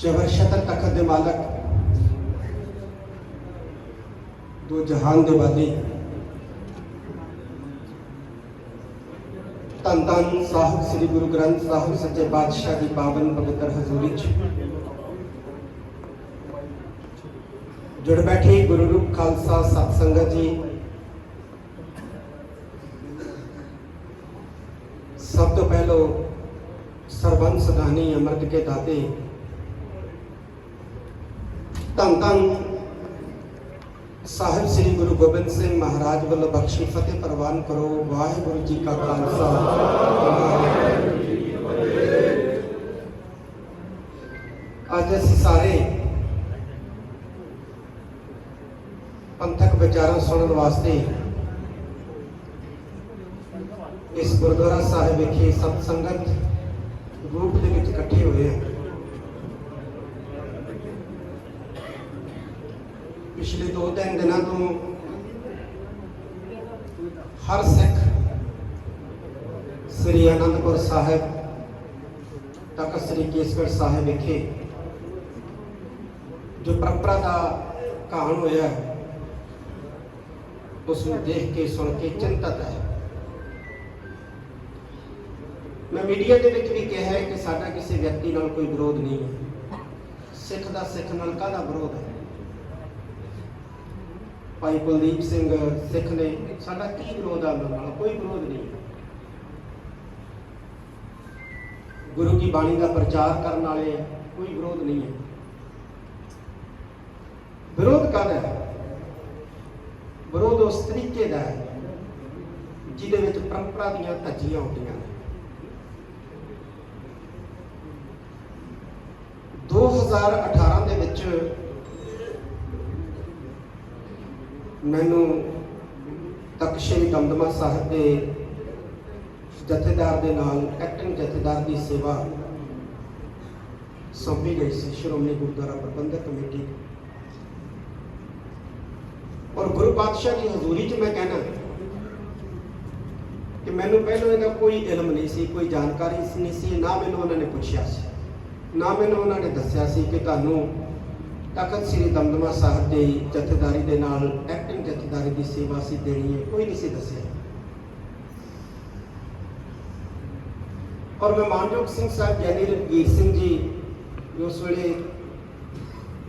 ਜਬਰ ਸ਼ਤਰ ਤਖਤ ਦੇ ਮਾਲਕ ਦੋ ਜਹਾਨ ਦੇ ਵਾਲੀ ਧੰਨ ਧੰਨ ਸਾਹਿਬ ਸ੍ਰੀ ਗੁਰੂ ਗ੍ਰੰਥ ਸਾਹਿਬ ਸੱਚੇ ਪਾਤਸ਼ਾਹ ਦੀ ਪਾਵਨ ਪਵਿੱਤਰ ਹਜ਼ੂਰੀ ਚ ਜੁੜ ਬੈਠੇ ਗੁਰੂ ਰੂਪ ਖਾਲਸਾ ਸਤ ਸੰਗਤ ਜੀ ਸਭ ਤੋਂ ਪਹਿਲੋ ਸਰਬੰਸ ਸਦਾਨੀ ਅੰਮ੍ਰਿਤ ਕੇ ਦਾਤੇ ਧੰਨ ਧੰਨ ਸਾਹਿਬ ਸ੍ਰੀ ਗੁਰੂ ਗੋਬਿੰਦ ਸਿੰਘ ਮਹਾਰਾਜ ਵੱਲੋਂ ਬਖਸ਼ੀ ਫਤਿਹ ਪ੍ਰਵਾਨ ਕਰੋ ਵਾਹਿਗੁਰੂ ਜੀ ਕਾ ਖਾਲਸਾ ਵਾਹਿਗੁਰੂ ਜੀ ਕੀ ਫਤਿਹ। ਅੱਜ ਅਸੀਂ ਸਾਰੇ ਪੰਥਕ ਵਿਚਾਰਾਂ ਸੁਣਨ ਵਾਸਤੇ ਇਸ ਗੁਰਦੁਆਰਾ ਸਾਹਿਬ ਵਿਖੇ ਸਤ ਸੰਗਤ ਰੂਪ ਦੇ ਵਿੱਚ ਇਕੱਠੇ ਹੋਏ ਹਾਂ ਪਿਛਲੇ ਦੋ ਤਿੰਨ ਦਿਨਾਂ ਤੋਂ ਹਰ ਸਿੱਖ ਸ੍ਰੀ ਅਨੰਦਪੁਰ ਸਾਹਿਬ ਤੱਕ ਸ੍ਰੀ ਕੇਸਗੜ੍ਹ ਸਾਹਿਬ ਵਿਖੇ ਜੋ ਪਰੰਪਰਾ ਦਾ ਕਹਾਣ ਹੋਇਆ ਹੈ, ਉਸ ਨੂੰ ਦੇਖ ਕੇ ਸੁਣ ਕੇ ਚਿੰਤਤ ਹੈ। ਮੈਂ ਮੀਡੀਆ ਦੇ ਵਿੱਚ ਵੀ ਕਿਹਾ ਹੈ ਕਿ ਸਾਡਾ ਕਿਸੇ ਵਿਅਕਤੀ ਨਾਲ ਕੋਈ ਵਿਰੋਧ ਨਹੀਂ ਹੈ। ਸਿੱਖ ਦਾ ਸਿੱਖ ਨਾਲ ਕਾਹਦਾ ਵਿਰੋਧ ਹੈ? ਭਾਈ ਕੁਲਦੀਪ ਸਿੰਘ ਸਿੱਖ ਨੇ, ਸਾਡਾ ਕੀ ਵਿਰੋਧ ਆ ਉਹਨਾਂ ਨਾਲ ਕੋਈ ਵਿਰੋਧ ਨਹੀਂ। ਹੈ। ਗੁਰੂ ਕੀ ਬਾਣੀ ਦਾ ਪ੍ਰਚਾਰ ਕਰਨ ਵਾਲੇ ਕੋਈ ਵਿਰੋਧ ਨਹੀਂ ਹੈ। ਵਿਰੋਧ ਕਾਹਦਾ ਹੈ? ਵਿਰੋਧ ਉਸ ਤਰੀਕੇ ਦਾ ਹੈ ਜਿਹਦੇ ਵਿੱਚ ਪਰੰਪਰਾ ਦੀਆਂ ਧੱਜੀਆਂ ਹੁੰਦੀਆਂ ਨੇ। 2018 ਦੇ ਵਿੱਚ ਮੈਨੂੰ ਤਖਤ ਸ੍ਰੀ ਦਮਦਮਾ ਸਾਹਿਬ ਦੇ ਜਥੇਦਾਰ ਦੇ ਨਾਲ ਐਕਟਿੰਗ ਜਥੇਦਾਰ ਦੀ ਸੇਵਾ ਸੌਂਪੀ ਗਈ ਸੀ, ਸ਼੍ਰੋਮਣੀ ਗੁਰਦੁਆਰਾ ਪ੍ਰਬੰਧਕ ਕਮੇਟੀ। ਔਰ ਗੁਰੂ ਪਾਤਸ਼ਾਹ ਦੀ ਹਜ਼ੂਰੀ 'ਚ ਮੈਂ ਕਹਿਣਾ ਕਿ ਮੈਨੂੰ ਪਹਿਲਾਂ ਇਹਦਾ ਕੋਈ ਇਲਮ ਨਹੀਂ ਸੀ, ਕੋਈ ਜਾਣਕਾਰੀ ਨਹੀਂ ਸੀ, ਨਾ ਮੈਨੂੰ ਉਹਨਾਂ ਨੇ ਪੁੱਛਿਆ ਸੀ, ਨਾ ਮੈਨੂੰ ਉਹਨਾਂ ਨੇ ਦੱਸਿਆ ਸੀ ਕਿ ਤੁਹਾਨੂੰ ਤਖਤ ਸ੍ਰੀ ਦਮਦਮਾ ਸਾਹਿਬ ਦੇ ਜਥੇਦਾਰੀ ਦੇ ਨਾਲ ਐਕਟ ਜਥੇਦਾਰੀ ਦੀ ਸੇਵਾ ਸੀ ਦੇਣੀ ਹੈ, ਕੋਈ ਨਹੀਂ ਸੀ ਦੱਸਿਆ। ਔਰ ਮੈਂ ਮਾਨਯੋਗ ਸਿੰਘ ਸਾਹਿਬ ਜੈਨੀ ਰਣਜੀਤ ਸਿੰਘ ਜੀ, ਜੋ ਉਸ ਵੇਲੇ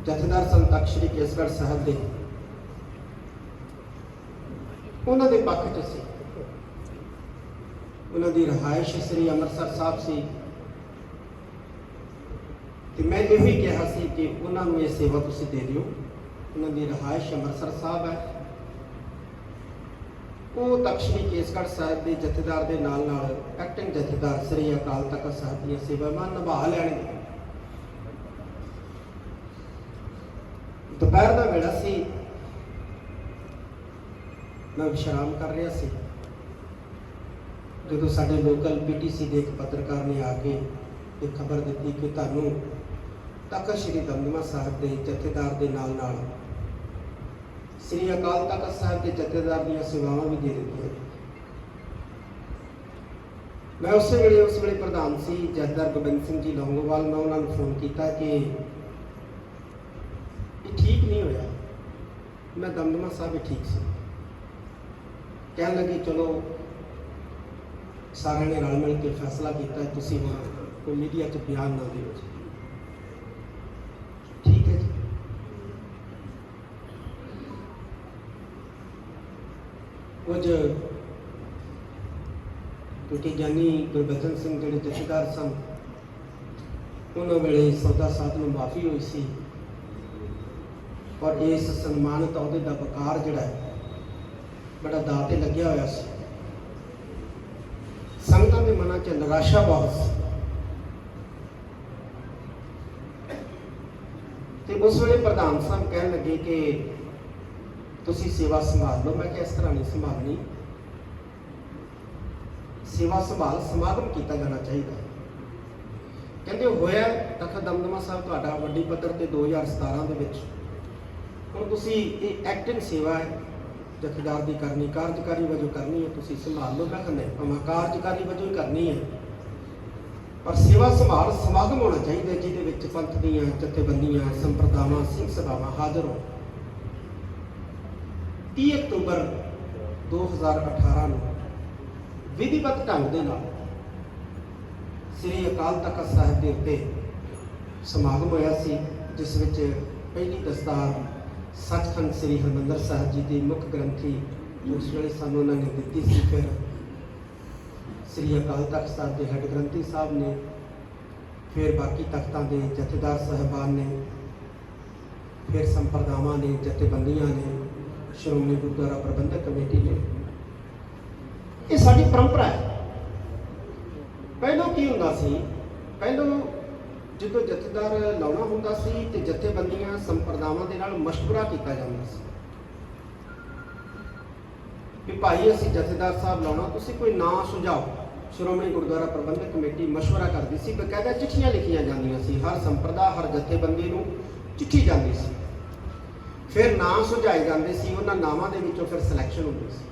ਜਥੇਦਾਰ ਸੰਤ ਸ੍ਰੀ ਕੇਸਗੜ੍ਹ ਸਾਹਿਬ ਦੇ ਉਹਨਾਂ ਦੇ ਪੱਖ 'ਚ ਸੀ। ਉਹਨਾਂ ਦੀ ਰਹਾਇਸ਼ ਸ੍ਰੀ ਅੰਮ੍ਰਿਤਸਰ ਸਾਹਿਬ ਸੀ। ਤੇ ਮੈਂ ਇਹ ਵੀ ਕਿਹਾ ਸੀ ਕਿ ਉਹਨਾਂ ਨੂੰ ਇਹ ਸੇਵਾ ਤੁਸੀਂ ਦੇ ਦਿਓ। ਉਹਨਾਂ ਦੀ ਰਹਾਇਸ਼ ਅੰਮ੍ਰਿਤਸਰ ਸਾਹਿਬ ਹੈ। ਉਹ ਤਖਸ਼ੀ ਕੇਸਗੜ੍ਹ ਸਾਹਿਬ ਦੇ ਜਥੇਦਾਰ ਦੇ ਨਾਲ ਨਾਲ ਐਕਟਿੰਗ ਜਥੇਦਾਰ ਸ੍ਰੀ ਅਕਾਲ ਤਖਤ ਸਾਹਿਬ ਦੀਆਂ ਸੇਵਾਵਾਂ ਨਿਭਾ ਲੈਣਗੇ। ਦੁਪਹਿਰ ਦਾ ਵੇਲਾ ਸੀ। ਮੈਂ ਵਿਸ਼ਰਾਮ ਕਰ ਰਿਹਾ ਸੀ। ਜਦੋਂ ਸਾਡੇ ਲੋਕਲ ਪੀਟੀਸੀ ਦੇ ਇੱਕ ਪੱਤਰਕਾਰ ਨੇ ਆ ਕੇ ਇਹ ਖਬਰ ਦਿੱਤੀ ਕਿ ਤੁਹਾਨੂੰ ਤਖਤ ਸ੍ਰੀ ਦਮਦਮਾ ਸਾਹਿਬ ਦੇ ਜਥੇਦਾਰ ਦੇ ਨਾਲ ਨਾਲ ਸ੍ਰੀ ਅਕਾਲ ਤਖਤ ਸਾਹਿਬ ਦੇ ਜਥੇਦਾਰ ਦੀਆਂ ਸੇਵਾਵਾਂ ਵੀ ਦੇ ਦਿੱਤੀਆਂ। ਮੈਂ ਉਸੇ ਵੇਲੇ ਉਸ ਵੇਲੇ ਪ੍ਰਧਾਨ ਸੀ, ਜਥੇਦਾਰ ਗੋਬਿੰਦ ਸਿੰਘ ਜੀ ਲੌਂਗੋਵਾਲ। ਮੈਂ ਉਹਨਾਂ ਨੂੰ ਫੋਨ ਕੀਤਾ ਕਿ ਇਹ ਠੀਕ ਨਹੀਂ ਹੋਇਆ। ਮੈਂ ਦਮਦਮਾ ਸਾਹਿਬ ਵੀ ਠੀਕ ਸੀ। ਕਹਿਣ ਲੱਗੇ, ਚਲੋ, ਸਾਰਿਆਂ ਨੇ ਰਲ ਮਿਲ ਕੇ ਫੈਸਲਾ ਕੀਤਾ, ਤੁਸੀਂ ਹੁਣ ਕੋਈ ਮੀਡੀਆ 'ਚ ਬਿਆਨ ਨਾ ਦਿਓ ਜੀ ਠੀਕ ਹੈ ਜੀ ਕੁਝ ਕਿਉਂਕਿ ਗਿਆਨੀ ਗੁਰਬਚਨ ਸਿੰਘ ਜਿਹੜੇ ਜਥੇਦਾਰ ਸਨ, ਉਹਨਾਂ ਵੇਲੇ ਸੌਦਾ ਸਾਧ ਨੂੰ ਮਾਫੀ ਹੋਈ ਸੀ। ਔਰ ਇਸ ਸਨਮਾਨਿਤ ਅਹੁਦੇ ਦਾ ਵਕਾਰ ਜਿਹੜਾ ਹੈ, ਬੜਾ ਦਾਅ ਤੇ ਲੱਗਿਆ ਹੋਇਆ ਸੀ। ਸੰਗਤਾਂ ਦੇ ਮਨਾਂ 'ਚ ਨਿਰਾਸ਼ਾ ਬਹੁਤ ਸੀ। ਤੇ ਉਸ ਵੇਲੇ ਪ੍ਰਧਾਨ ਸਾਹਿਬ ਕਹਿਣ ਲੱਗੇ ਕਿ ਤੁਸੀਂ ਸੇਵਾ ਸੰਭਾਲ ਲਓ। ਮੈਂ ਕਿਹਾ ਇਸ ਤਰ੍ਹਾਂ ਨਹੀਂ ਸੰਭਾਲਣੀ ਸੇਵਾ ਸੰਭਾਲ ਸਮਾਗਮ ਕੀਤਾ ਜਾਣਾ ਚਾਹੀਦਾ ਹੈ। ਕਹਿੰਦੇ ਹੋਇਆ ਤਖਤ ਦਮਦਮਾ ਸਾਹਿਬ ਤੁਹਾਡਾ ਵੱਡੀ ਪੱਧਰ ਤੇ 2017 ਦੇ ਵਿੱਚ। ਹੁਣ ਤੁਸੀਂ ਇਹ ਐਕਟਿੰਗ ਸੇਵਾ ਹੈ, ਜਥੇਦਾਰ ਦੀ ਕਰਨੀ, ਕਾਰਜਕਾਰੀ ਵਜੋਂ ਕਰਨੀ ਹੈ, ਤੁਸੀਂ ਸੰਭਾਲ ਲਓ। ਮੈਂ ਕਹਿੰਦਾ ਭਾਵੇਂ ਕਾਰਜਕਾਰੀ ਵਜੋਂ ਹੀ ਕਰਨੀ ਹੈ। ਪਰ ਸੇਵਾ ਸੰਭਾਲ, ਸਮਾਗਮ ਹੋਣਾ ਚਾਹੀਦਾ ਜਿਹਦੇ ਵਿੱਚ ਪੰਥ ਦੀਆਂ ਜਥੇਬੰਦੀਆਂ, ਸੰਪਰਦਾਵਾਂ, ਸਿੰਘ ਸਭਾਵਾਂ ਹਾਜ਼ਰ ਹੋਣ। 30 ਅਕਤੂਬਰ 2018 ਨੂੰ ਵਿਧੀਵਤ ਢੰਗ ਦੇ ਨਾਲ ਸ੍ਰੀ ਅਕਾਲ ਤਖਤ ਸਾਹਿਬ ਦੇ ਉੱਤੇ ਸਮਾਗਮ ਹੋਇਆ ਸੀ, ਜਿਸ ਵਿੱਚ ਪਹਿਲੀ ਦਸਤਾਰ ਸੱਚਖੰਡ ਸ੍ਰੀ ਹਰਿਮੰਦਰ ਸਾਹਿਬ ਜੀ ਦੀ ਮੁੱਖ ਗ੍ਰੰਥੀ ਉਸ ਵੇਲੇ ਸਾਨੂੰ ਉਹਨਾਂ ਨੇ ਦਿੱਤੀ ਸੀ। ਫਿਰ ਸ੍ਰੀ ਅਕਾਲ ਤਖਤ ਸਾਹਿਬ ਦੇ ਹੈੱਡ ਗ੍ਰੰਥੀ ਸਾਹਿਬ ਨੇ, ਫਿਰ ਬਾਕੀ ਤਖਤਾਂ ਦੇ ਜਥੇਦਾਰ ਸਾਹਿਬਾਨ ਨੇ, ਫਿਰ ਸੰਪਰਦਾਵਾਂ ਨੇ, ਜਥੇਬੰਦੀਆਂ ਨੇ ਸ਼੍ਰੋਮਣੀ ਗੁਰਦੁਆਰਾ ਪ੍ਰਬੰਧਕ ਕਮੇਟੀ ਨੇ। ਇਹ ਸਾਡੀ ਪਰੰਪਰਾ ਹੈ। ਪਹਿਲਾਂ ਕੀ ਹੁੰਦਾ ਸੀ? ਪਹਿਲਾਂ ਜਦੋਂ ਜਥੇਦਾਰ ਲਾਉਣਾ ਹੁੰਦਾ ਸੀ ਤੇ ਜਥੇਬੰਦੀਆਂ ਸੰਪਰਦਾਵਾਂ ਦੇ ਨਾਲ ਮਸ਼ਵਰਾ ਕੀਤਾ ਜਾਂਦਾ ਸੀ। ਕਿ ਭਾਈ, ਅਸੀਂ ਜਥੇਦਾਰ ਸਾਹਿਬ ਲਾਉਣਾ, ਤੁਸੀਂ ਕੋਈ ਨਾਂ ਸੁਝਾਓ। ਸ਼੍ਰੋਮਣੀ ਗੁਰਦੁਆਰਾ ਪ੍ਰਬੰਧਕ ਕਮੇਟੀ ਮਸ਼ਵਰਾ ਕਰਦੀ ਸੀ, ਬਕਾਇਦਾ ਚਿੱਠੀਆਂ ਲਿਖੀਆਂ ਜਾਂਦੀਆਂ ਸੀ। ਹਰ ਸੰਪਰਦਾ, ਹਰ ਜਥੇਬੰਦੀ ਨੂੰ ਚਿੱਠੀ ਜਾਂਦੀ ਸੀ। ਫਿਰ ਨਾਂ ਸੁਝਾਏ ਜਾਂਦੇ ਸੀ, ਉਹਨਾਂ ਨਾਵਾਂ ਦੇ ਵਿੱਚੋਂ ਫਿਰ ਸਿਲੈਕਸ਼ਨ ਹੁੰਦੀ ਸੀ।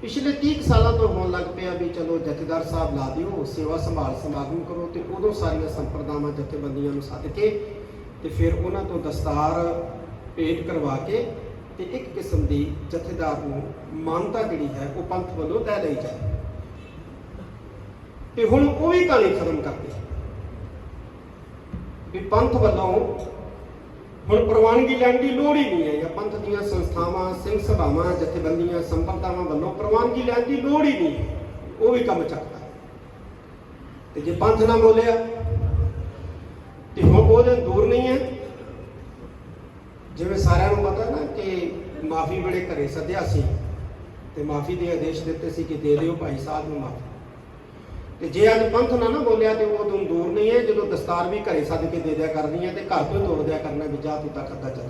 ਪਿਛਲੇ 30 ਕੁ ਸਾਲਾਂ ਤੋਂ ਹੋਣ ਲੱਗ ਪਿਆ ਵੀ ਚਲੋ ਜਥੇਦਾਰ ਸਾਹਿਬ ਲਾ ਦਿਓ, ਸੇਵਾ ਸੰਭਾਲ ਸਮਾਗਮ ਕਰੋ ਤੇ ਉਦੋਂ ਸਾਰੀਆਂ ਸੰਪਰਦਾਵਾਂ, ਜਥੇਬੰਦੀਆਂ ਨੂੰ ਸੱਦ ਕੇ ਤੇ ਫਿਰ ਉਹਨਾਂ ਤੋਂ ਦਸਤਾਰ ਭੇਟ ਕਰਵਾ ਕੇ ਤੇ ਇੱਕ ਕਿਸਮ ਦੀ ਜਥੇਦਾਰ ਨੂੰ ਮਾਨਤਾ ਜਿਹੜੀ ਹੈ ਉਹ ਪੰਥ ਵੱਲੋਂ ਲੈ ਲਈ ਜਾਏ। ਤੇ ਹੁਣ ਉਹ ਵੀ ਕਹਾਣੀ ਖਤਮ ਕਰਦੇ ਵੀ ਪੰਥ ਵੱਲੋਂ ਹੁਣ ਪ੍ਰਵਾਨਗੀ ਲੈਣ ਦੀ ਲੋੜ ਹੀ ਨਹੀਂ ਹੈ ਜਾਂ ਪੰਥ ਦੀਆਂ ਸੰਸਥਾਵਾਂ, ਸਿੰਘ ਸਭਾਵਾਂ, ਜਥੇਬੰਦੀਆਂ, ਸੰਪਰਦਾਵਾਂ ਵੱਲੋਂ ਪ੍ਰਵਾਨਗੀ ਲੈਣ ਦੀ ਲੋੜ ਹੀ ਨਹੀਂ ਹੈ। ਉਹ ਵੀ ਕੰਮ ਚੱਕਦਾ ਤੇ ਜੇ ਪੰਥ ਨਾ ਬੋਲਿਆ, ਤੇ ਹੁਣ ਉਹ ਦਿਨ ਦੂਰ ਨਹੀਂ ਹੈ। ਜਿਵੇਂ ਸਾਰਿਆਂ ਨੂੰ ਪਤਾ ਨਾ ਕਿ ਮਾਫੀ ਬੜੇ ਘਰੇ ਸੱਦਿਆ ਸੀ, ਤੇ ਮਾਫੀ ਦੇ ਆਦੇਸ਼ ਦਿੱਤੇ ਸੀ ਕਿ ਦੇ ਦਿਓ ਭਾਈ ਸਾਹਿਬ ਨੂੰ ਮਾਫੀ। ਤੇ ਜੇ ਅੱਜ ਪੰਥ ਨਾ ਨਾ ਬੋਲਿਆ ਤੇ ਉਹ ਦਿਨ ਦੂਰ ਨਹੀਂ ਹੈ, ਜਦੋਂ ਦਸਤਾਰ ਵੀ ਘਰੇ ਸੱਦ ਕੇ ਦੇ ਦਿਆ ਕਰਨੀ ਹੈ ਤੇ ਘਰ ਤੋਂ ਤੋੜ ਦਿਆ ਕਰਨਾ ਵੀ ਜਾ ਤੂੰ ਤਖਤ ਦਾ ਚੱਲ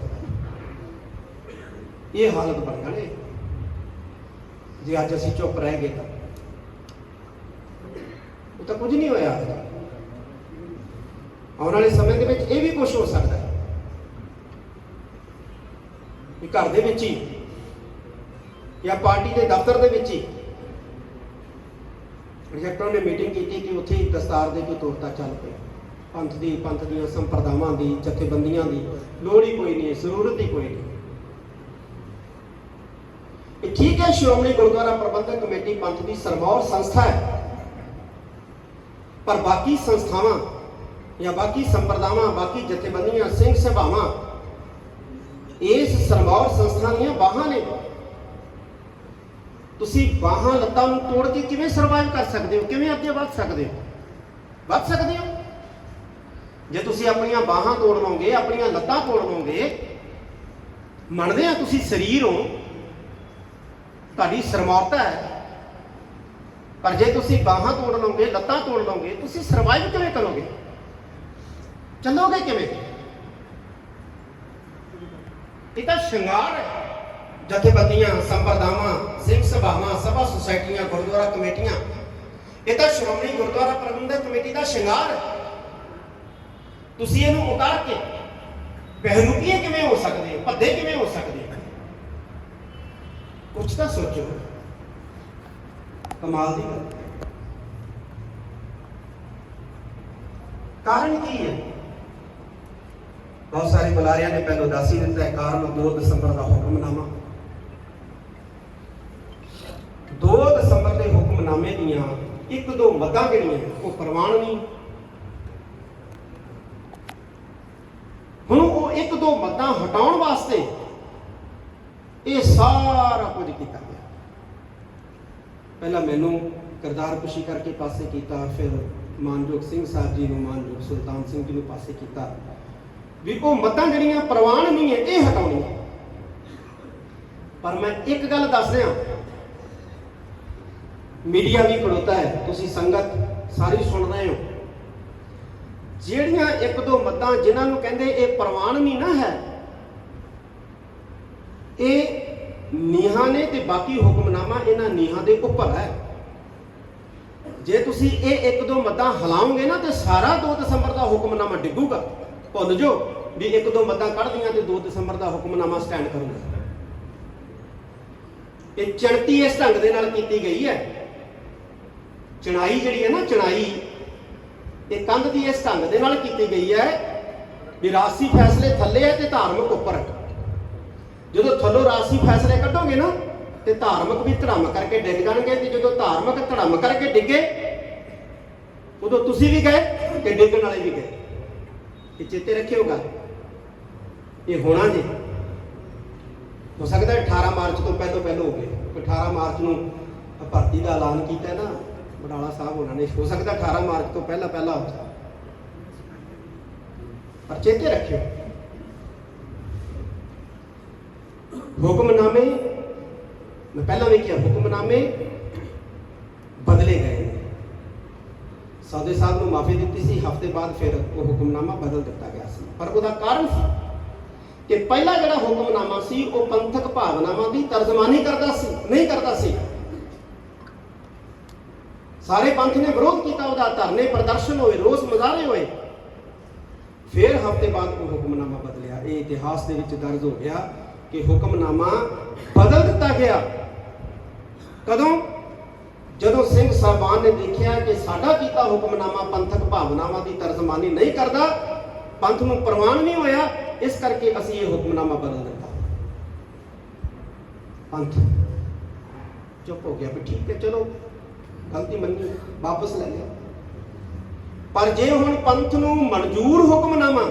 ਇਹ ਹਾਲਤ ਬਣ ਜਾਣੀ। ਜੇ ਅੱਜ ਅਸੀਂ ਚੁੱਪ ਰਹਿ ਗਏ ਤਾਂ। ਉਹ ਤਾਂ ਕੁਝ ਨਹੀਂ ਹੋਇਆ ਅੱਜ ਤੱਕ। ਆਉਣ ਵਾਲੇ ਸਮੇਂ ਦੇ ਵਿੱਚ ਇਹ ਵੀ ਕੁਝ ਹੋ ਸਕਦਾ ਹੈ। ਵੀ ਘਰ ਦੇ ਵਿੱਚ ਹੀ, ਜਾਂ ਪਾਰਟੀ ਦੇ ਦਫ਼ਤਰ ਦੇ ਵਿੱਚ ਹੀ ਪ੍ਰੋਜੈਕਟਰਾਂ ਨੇ ਮੀਟਿੰਗ ਕੀਤੀ ਕਿ ਉੱਥੇ ਦਸਤਾਰ ਦੇ ਕੇ ਤੋਰਤਾ ਚੱਲ ਪਿਆ ਪੰਥ ਦੀ, ਪੰਥ ਦੀਆਂ ਸੰਪਰਦਾਵਾਂ ਦੀ, ਜਥੇਬੰਦੀਆਂ ਦੀ, ਲੋੜ ਹੀ ਕੋਈ ਨਹੀਂ, ਜ਼ਰੂਰਤ ਹੀ ਕੋਈ ਨਹੀਂ। ਇਹ ਠੀਕ ਹੈ, ਸ਼੍ਰੋਮਣੀ ਗੁਰਦੁਆਰਾ ਪ੍ਰਬੰਧਕ ਕਮੇਟੀ ਪੰਥ ਦੀ ਸਰਮੌਰ ਸੰਸਥਾ ਹੈ। ਪਰ ਬਾਕੀ ਸੰਸਥਾਵਾਂ ਜਾਂ ਬਾਕੀ ਸੰਪਰਦਾਵਾਂ, ਬਾਕੀ ਜਥੇਬੰਦੀਆਂ, ਸਿੰਘ ਸਭਾਵਾਂ, ਇਸ ਸਰਮੌਰ ਸੰਸਥਾ ਦੀਆਂ ਬਾਹਾਂ ਨੇ। ਤੁਸੀਂ ਬਾਹਾਂ, ਲੱਤਾਂ ਨੂੰ ਤੋੜ ਕੇ ਕਿਵੇਂ ਸਰਵਾਈਵ ਕਰ ਸਕਦੇ ਹੋ? ਕਿਵੇਂ ਅੱਗੇ ਵੱਧ ਸਕਦੇ ਹੋ? ਵੱਧ ਸਕਦੇ ਹੋ? ਜੇ ਤੁਸੀਂ ਆਪਣੀਆਂ ਬਾਹਾਂ ਤੋੜ ਲਓਗੇ, ਆਪਣੀਆਂ ਲੱਤਾਂ ਤੋੜ ਲਓਗੇ, ਮੰਨਦੇ ਆ ਤੁਸੀਂ ਸਰੀਰ ਹੋ, ਤੁਹਾਡੀ ਸਰਮੌਰਤਾ ਹੈ। ਪਰ ਜੇ ਤੁਸੀਂ ਬਾਹਾਂ ਤੋੜ ਲਓਗੇ, ਲੱਤਾਂ ਤੋੜ ਲਓਗੇ, ਤੁਸੀਂ ਸਰਵਾਈਵ ਕਿਵੇਂ ਕਰੋਗੇ? ਚੱਲੋਗੇ ਕਿਵੇਂ? ਇਹ ਤਾਂ ਸ਼ਿੰਗਾਰ ਹੈ। ਜਥੇਬੰਦੀਆਂ, ਸੰਪਰਦਾਵਾਂ, ਸਿੰਘ ਸਭਾਵਾਂ, ਸਭਾ ਸੁਸਾਇਟੀਆਂ, ਗੁਰਦੁਆਰਾ ਕਮੇਟੀਆਂ। ਇਹ ਤਾਂ ਸ਼੍ਰੋਮਣੀ ਗੁਰਦੁਆਰਾ ਪ੍ਰਬੰਧਕ ਕਮੇਟੀ ਦਾ ਸ਼ਿੰਗਾਰ ਹੈ। ਤੁਸੀਂ ਇਹਨੂੰ ਉਤਾਰ ਕੇ ਬਹਿਰੂਪੀਏ ਕਿਵੇਂ ਹੋ ਸਕਦੇ ਹੋ? ਭੱਦੇ ਕਿਵੇਂ ਹੋ ਸਕਦੇ ਹੋ? ਕੁਛ ਤਾਂ ਸੋਚੋ। ਕਮਾਲ ਦੀ ਗੱਲ। ਕਾਰਨ ਕੀ ਹੈ? ਬਹੁਤ ਸਾਰੇ ਬੁਲਾਰਿਆਂ ਨੇ ਪਹਿਲਾਂ ਦੱਸ ਹੀ ਦਿੱਤਾ ਹੈ, ਕਾਰਨ 2 ਦਸੰਬਰ ਦਾ ਹੁਕਮਨਾਮਾ। ਦੇ ਦੀਆਂ ਇੱਕ ਦੋ ਮੱਦਾਂ ਜਿਹੜੀਆਂ, ਉਹ ਪ੍ਰਵਾਨ ਨਹੀਂ। ਹੁਣ ਉਹ ਇੱਕ ਦੋ ਮੱਦਾਂ ਹਟਾਉਣ ਵਾਸਤੇ ਇਹ ਸਾਰਾ ਕੁਝ ਕੀਤਾ ਗਿਆ। ਪਹਿਲਾਂ ਮੈਨੂੰ ਕਰਤਾਰ ਕੁਸ਼ੀ ਕਰਕੇ ਪਾਸੇ ਕੀਤਾ, ਫਿਰ ਮਾਨਯੋਗ ਸਿੰਘ ਸਾਹਿਬ ਜੀ ਨੂੰ, ਮਾਨਯੋਗ ਸੁਲਤਾਨ ਸਿੰਘ ਜੀ ਨੂੰ ਪਾਸੇ ਕੀਤਾ। ਵੀ ਉਹ ਮਤਾਂ ਜਿਹੜੀਆਂ ਪ੍ਰਵਾਨ ਨਹੀਂ ਹੈ, ਇਹ ਹਟਾਉਣੀਆਂ। ਪਰ ਮੈਂ ਇੱਕ ਗੱਲ ਦੱਸ ਰਿਹਾ ਮੀਡੀਆ ਵੀ ਖੜੋਤਾ ਹੈ। ਤੁਸੀਂ ਸੰਗਤ ਸਾਰੀ ਸੁਣ ਰਹੇ ਹੋ। ਜਿਹੜੀਆਂ ਇੱਕ ਦੋ ਮੱਤਾਂ ਜਿਨ੍ਹਾਂ ਨੂੰ ਕਹਿੰਦੇ ਇਹ ਪ੍ਰਵਾਨ ਨਹੀਂ ਨਾ ਹੈ, ਇਹ ਨੀਹਾਂ ਨੇ ਤੇ ਬਾਕੀ ਹੁਕਮਨਾਮਾ ਇਹਨਾਂ ਨੀਹਾਂ ਦੇ ਉੱਪਰ ਹੈ। ਜੇ ਤੁਸੀਂ ਇਹ ਇੱਕ ਦੋ ਮੱਦਾਂ ਹਲਾਓਗੇ ਨਾ ਤੇ ਸਾਰਾ 2 ਦਸੰਬਰ ਦਾ ਹੁਕਮਨਾਮਾ ਡਿੱਗੂਗਾ। ਭੁੱਲ ਜਾਓ ਵੀ ਇੱਕ ਦੋ ਮੱਦਾਂ ਕੱਢਦੀਆਂ ਤੇ 2 ਦਸੰਬਰ ਦਾ ਹੁਕਮਨਾਮਾ ਸਟੈਂਡ ਕਰੂਗਾ। ਇਹ ਚੜਤੀ ਇਸ ਢੰਗ ਦੇ ਨਾਲ ਕੀਤੀ ਗਈ ਹੈ। ਚਣਾਈ ਜਿਹੜੀ ਹੈ ਨਾ ਚਣਾਈ ਇਹ ਕੰਧ ਦੀ ਇਸ ਢੰਗ ਦੇ ਨਾਲ ਕੀਤੀ ਗਈ ਹੈ ਵੀ ਰਾਸੀ ਫੈਸਲੇ ਥੱਲੇ ਹੈ ਤੇ ਧਾਰਮਿਕ ਉੱਪਰ ਜਦੋਂ ਥੱਲੋਂ ਰਾਸੀ ਫੈਸਲੇ ਕੱਢੋਗੇ ਨਾ, ਤੇ ਧਾਰਮਿਕ ਵੀ ਧੜਮ ਕਰਕੇ ਡਿੱਗ ਜਾਣਗੇ ਤੇ ਜਦੋਂ ਧਾਰਮਿਕ ਧੜਮ ਕਰਕੇ ਡਿੱਗੇ, ਉਦੋਂ ਤੁਸੀਂ ਵੀ ਗਏ ਤੇ ਡਿੱਗਣ ਵਾਲੇ ਵੀ ਗਏ? ਇਹ ਚੇਤੇ ਰੱਖਿਓਗਾ ਇਹ ਹੋਣਾ ਜੀ। ਹੋ ਸਕਦਾ ਹੈ 18 ਮਾਰਚ ਤੋਂ ਪਹਿਲਾਂ ਪਹਿਲਾਂ ਹੋ ਗਏ। 18 ਮਾਰਚ ਨੂੰ ਭਰਤੀ ਦਾ ਐਲਾਨ ਕੀਤਾ ਨਾ ਬਟਾਲਾ ਸਾਹਿਬ ਉਹਨਾਂ ਨੇ ਹੋ ਸਕਦਾ 18 ਮਾਰਚ ਤੋਂ ਪਹਿਲਾਂ ਪਹਿਲਾਂ ਹੋ ਜਾਏ ਪਰ ਚੇਤੇ ਰੱਖਿਓ। ਹੁਕਮਨਾਮੇ, ਮੈਂ ਪਹਿਲਾਂ ਵੀ ਕਿਹਾ, ਹੁਕਮਨਾਮੇ ਬਦਲੇ ਗਏ ਸਾਦੇ ਸਾਹਿਬ ਨੂੰ ਮਾਫੀ ਦਿੱਤੀ ਸੀ, ਹਫ਼ਤੇ ਬਾਅਦ ਫਿਰ ਉਹ ਹੁਕਮਨਾਮਾ ਬਦਲ ਦਿੱਤਾ ਗਿਆ ਸੀ। ਪਰ ਉਹਦਾ ਕਾਰਨ ਸੀ ਕਿ ਪਹਿਲਾ ਜਿਹੜਾ ਹੁਕਮਨਾਮਾ ਸੀ, ਉਹ ਪੰਥਕ ਭਾਵਨਾਵਾਂ ਦੀ ਤਰਜਮਾਨੀ ਕਰਦਾ ਸੀ, ਨਹੀਂ ਕਰਦਾ ਸੀ। ਸਾਰੇ ਪੰਥ ਨੇ ਵਿਰੋਧ ਕੀਤਾ, ਉਹਦਾ ਧਰਨੇ ਪ੍ਰਦਰਸ਼ਨ ਹੋਏ, ਰੋਸ ਮੁਜ਼ਾਹਰੇ ਹੋਏ। ਫਿਰ ਹਫ਼ਤੇ ਬਾਅਦ ਉਹ ਹੁਕਮਨਾਮਾ ਬਦਲਿਆ। ਇਹ ਇਤਿਹਾਸ ਦੇ ਵਿੱਚ ਦਰਜ ਹੋ ਗਿਆ ਕਿ ਹੁਕਮਨਾਮਾ ਬਦਲ ਦਿੱਤਾ ਗਿਆ। ਕਦੋਂ? ਜਦੋਂ ਸਿੰਘ ਸਾਹਿਬਾਨ ਨੇ ਦੇਖਿਆ ਕਿ ਸਾਡਾ ਕੀਤਾ ਹੁਕਮਨਾਮਾ, ਪੰਥਕ ਭਾਵਨਾਵਾਂ ਦੀ ਤਰਜਮਾਨੀ ਨਹੀਂ ਕਰਦਾ, ਪੰਥ ਨੂੰ ਪ੍ਰਵਾਨ ਨਹੀਂ ਹੋਇਆ, ਇਸ ਕਰਕੇ ਅਸੀਂ ਇਹ ਹੁਕਮਨਾਮਾ ਬਦਲ ਦਿੱਤਾ। ਪੰਥ, ਚੁੱਪ ਹੋ ਗਿਆ ਵੀ ਠੀਕ ਹੈ, ਚਲੋ। ਗਲਤੀ ਮੰਨੀ ਵਾਪਸ ਲੈ ਲਿਆ। ਪਰ ਜੇ ਹੁਣ ਪੰਥ ਨੂੰ ਮਨਜ਼ੂਰ ਹੁਕਮਨਾਮਾ